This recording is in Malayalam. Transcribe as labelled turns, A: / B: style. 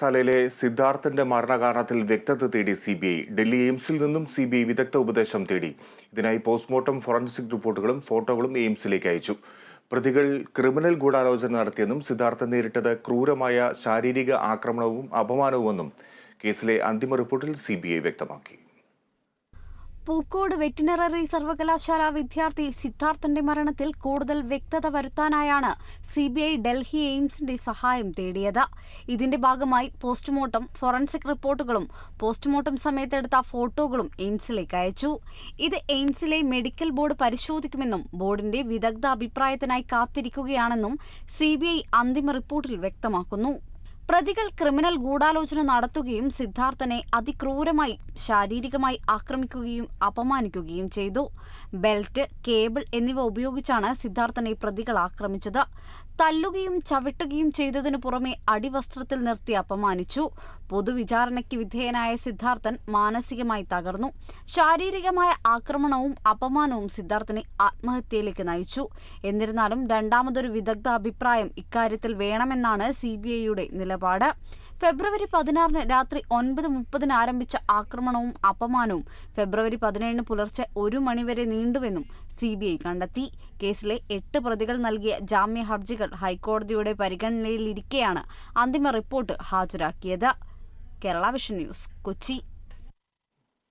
A: ശാലയിലെ സിദ്ധാർത്ഥന്റെ മരണകാരണത്തിൽ വ്യക്തത തേടി സി ബി ഐ ഡൽഹി എയിംസിൽ നിന്നും സി ബി ഐ വിദഗ്ധ ഉപദേശം തേടി. ഇതിനായി പോസ്റ്റ്മോർട്ടം ഫോറൻസിക് റിപ്പോർട്ടുകളും ഫോട്ടോകളും എയിംസിലേക്ക് അയച്ചു. പ്രതികൾ ക്രിമിനൽ ഗൂഢാലോചന നടത്തിയെന്നും സിദ്ധാർത്ഥൻ നേരിട്ടത് ക്രൂരമായ ശാരീരിക ആക്രമണവും അപമാനവുമെന്നും കേസിലെ അന്തിമ റിപ്പോർട്ടിൽ സി വ്യക്തമാക്കി.
B: പൂക്കോട് വെറ്റിനററി സർവകലാശാല വിദ്യാർത്ഥി സിദ്ധാർത്ഥന്റെ മരണത്തിൽ കൂടുതൽ വ്യക്തത വരുത്താനായാണ് സി ബി ഐ ഡൽഹി എയിംസിന്റെ സഹായം തേടിയത്. ഇതിന്റെ ഭാഗമായി പോസ്റ്റ്മോർട്ടം ഫോറൻസിക് റിപ്പോർട്ടുകളും പോസ്റ്റ്മോർട്ടം സമയത്തെടുത്ത ഫോട്ടോകളും എയിംസിലേക്ക് അയച്ചു. ഇത് എയിംസിലെ മെഡിക്കൽ ബോർഡ് പരിശോധിക്കുമെന്നും ബോർഡിന്റെ വിദഗ്ധ അഭിപ്രായത്തിനായി കാത്തിരിക്കുകയാണെന്നും സി അന്തിമ റിപ്പോർട്ടിൽ വ്യക്തമാക്കുന്നു. പ്രതികൾ ക്രിമിനൽ ഗൂഢാലോചന നടത്തുകയും സിദ്ധാർത്ഥനെ അതിക്രൂരമായി ശാരീരികമായി ആക്രമിക്കുകയും അപമാനിക്കുകയും ചെയ്തു. ബെൽറ്റ് കേബിൾ എന്നിവ ഉപയോഗിച്ചാണ് സിദ്ധാർത്ഥനെ പ്രതികൾ ആക്രമിച്ചത്. തല്ലുകയും ചവിട്ടുകയും ചെയ്തതിനു പുറമെ അടിവസ്ത്രത്തിൽ നിർത്തി അപമാനിച്ചു. പൊതുവിചാരണയ്ക്ക് വിധേയനായ സിദ്ധാർത്ഥൻ മാനസികമായി തകർന്നു. ശാരീരികമായ ആക്രമണവും അപമാനവും സിദ്ധാർത്ഥനെ ആത്മഹത്യയിലേക്ക് നയിച്ചു. എന്നിരുന്നാലും രണ്ടാമതൊരു വിദഗ്ധ അഭിപ്രായം ഇക്കാര്യത്തിൽ വേണമെന്നാണ് സി ബി ഐയുടെ നിലപാട്. ഫെബ്രുവരി പതിനാറിന് രാത്രി ഒൻപത് മുപ്പതിന് ആരംഭിച്ച ആക്രമണവും അപമാനവും ഫെബ്രുവരി പതിനേഴിന് പുലർച്ചെ ഒരു മണിവരെ നീണ്ടുവെന്നും സി ബി ഐ കണ്ടെത്തി. കേസിലെ എട്ട് പ്രതികൾ നൽകിയ ജാമ്യ ഹർജികൾ ഹൈക്കോടതിയുടെ പരിഗണനയിലിരിക്കെയാണ് അന്തിമ report ഹാജരാക്കിയത്. Kerala vision news Kochi.